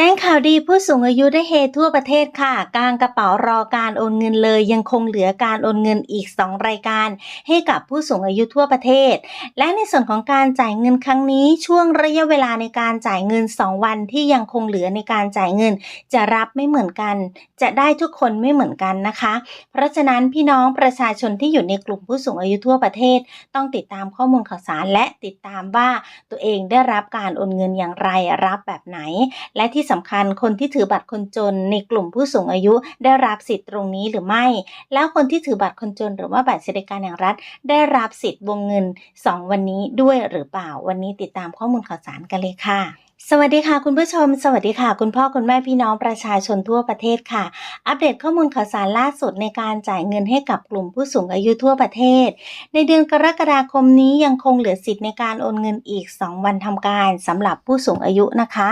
แจ้งข่าวดีผู้สูงอายุได้เฮทั่วประเทศค่ะ กลางกระเป๋ารอการโอนเงินเลยยังคงเหลือการโอนเงินอีก 2 รายการ ให้กับผู้สูงอายุทั่วประเทศ และในส่วนของการจ่ายเงินครั้งนี้ช่วงระยะเวลาในการจ่ายเงิน 2 วันที่ยังคงเหลือในการจ่ายเงิน จะรับไม่เหมือนกัน จะได้ทุกคนไม่เหมือนกันนะคะ เพราะฉะนั้นพี่น้องประชาชนที่อยู่ในกลุ่มผู้สูงอายุทั่วประเทศ ต้องติดตามข้อมูลข่าวสารและติดตามว่าตัวเองได้รับการโอนเงินอย่างไรรับแบบไหน และที่สำคัญคนที่ถือบัตรคนจนในกลุ่มผู้สูงอายุได้รับสิทธิ์ตรงนี้หรือไม่ แล้วคนที่ถือบัตรคนจน หรือว่าบัตรสวัสดิการแห่งรัฐ ได้รับสิทธิ์วงเงิน 2 วันนี้ด้วยหรือเปล่า วันนี้ติดตามข้อมูลข่าวสารกันเลยค่ะ สวัสดีค่ะคุณผู้ชม สวัสดีค่ะ คุณพ่อคุณแม่พี่น้องประชาชนทั่วประเทศค่ะ อัปเดตข้อมูลข่าวสารล่าสุดในการจ่ายเงินให้กับกลุ่มผู้สูงอายุทั่วประเทศ ในเดือนกรกฎาคมนี้ยังคงเหลือสิทธิ์ในการโอนเงินอีก 2 วันทำการสำหรับผู้สูงอายุนะคะ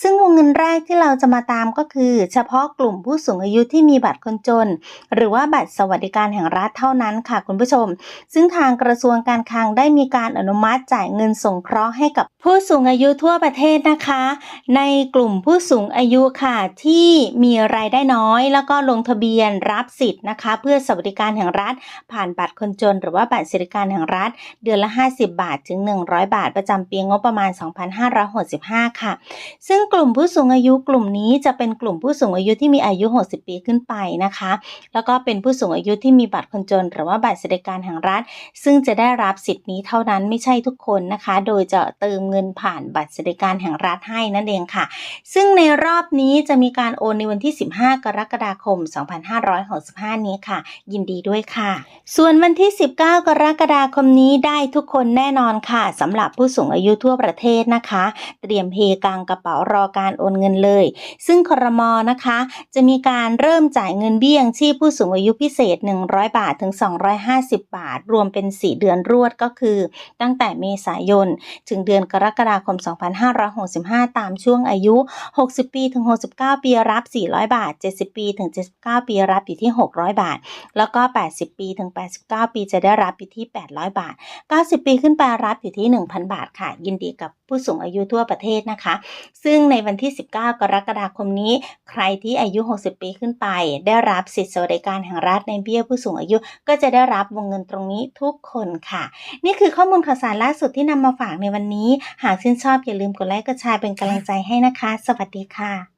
ซึ่งวงเงินแรกที่เราจะมาตามก็คือ เฉพาะกลุ่มผู้สูงอายุที่มีบัตรคนจน หรือว่าบัตรสวัสดิการแห่งรัฐเท่านั้นค่ะ คุณผู้ชม ซึ่งทางกระทรวงการคลังได้มีการอนุมัติจ่ายเงินสงเคราะห์ให้กับผู้สูงอายุทั่วประเทศนะคะ ในกลุ่มผู้สูงอายุค่ะที่มีรายได้น้อย แล้วก็ลงทะเบียนรับสิทธิ์นะคะ เพื่อสวัสดิการแห่งรัฐ ผ่านบัตรคนจน หรือว่าบัตรสวัสดิการแห่งรัฐ เดือนละ 50 บาท ถึง 100 บาท ประจำปีงบประมาณ 2565 ค่ะ ซึ่งกลุ่มผู้สูงอายุกลุ่มนี้จะเป็นกลุ่มผู้สูงอายุที่มีอายุ 60 ปีขึ้นไปนะคะ แล้วก็เป็นผู้สูงอายุที่มีบัตรคนจน หรือว่าบัตรสวัสดิการแห่งรัฐ ซึ่งจะได้รับสิทธิ์นี้เท่านั้นไม่ใช่ทุกคนนะคะ โดยจะเติมเงินผ่านบัตรสวัสดิการแห่งรัฐให้นั่นเองค่ะ ซึ่งในรอบนี้จะมีการโอนในวันที่ 15 กรกฎาคม 2565 นี้ค่ะ ยินดีด้วยค่ะ ส่วนวันที่ 19 กรกฎาคมนี้ได้ทุกคนแน่นอนค่ะสำหรับผู้สูงอายุทั่วประเทศนะคะ เตรียมเฮกลางกระเป๋ารอการโอนเงินเลย ซึ่งครมนะคะ จะมีการเริ่มจ่ายเงินเบี้ยงชีพผู้สูงอายุพิเศษ 100 บาทถึง 250 บาท รวมเป็น 4 เดือนรวดก็คือ ตั้งแต่เมษายน ถึงเดือนกรกฎาคม 2565ตามช่วงอายุ 60 ปีถึง 69 ปีรับ 400 บาท 70 ปีถึง 79 ปีรับอยู่ที่ 600 บาท แล้วก็ 80 ปีถึง 89 ปีจะได้รับอยู่ที่ 800 บาท 90 ปีขึ้นไปรับอยู่ที่ 1,000 บาทค่ะ ยินดีกับผู้สูงอายุทั่วประเทศนะคะ ซึ่งในวันที่ 19 กรกฎาคมนี้ ใครที่อายุ 60 ปีขึ้นไป ได้รับสิทธิสวัสดิการแห่งรัฐในเบี้ยผู้สูงอายุก็จะได้รับวงเงินตรงนี้ทุกคนค่ะ นี่คือข้อมูลข่าวสารล่าสุดที่นำมาฝากในวันนี้ หากชื่นชอบอย่าลืมกดไลค์กดชาเป็นกำลังใจให้นะคะ สวัสดีค่ะ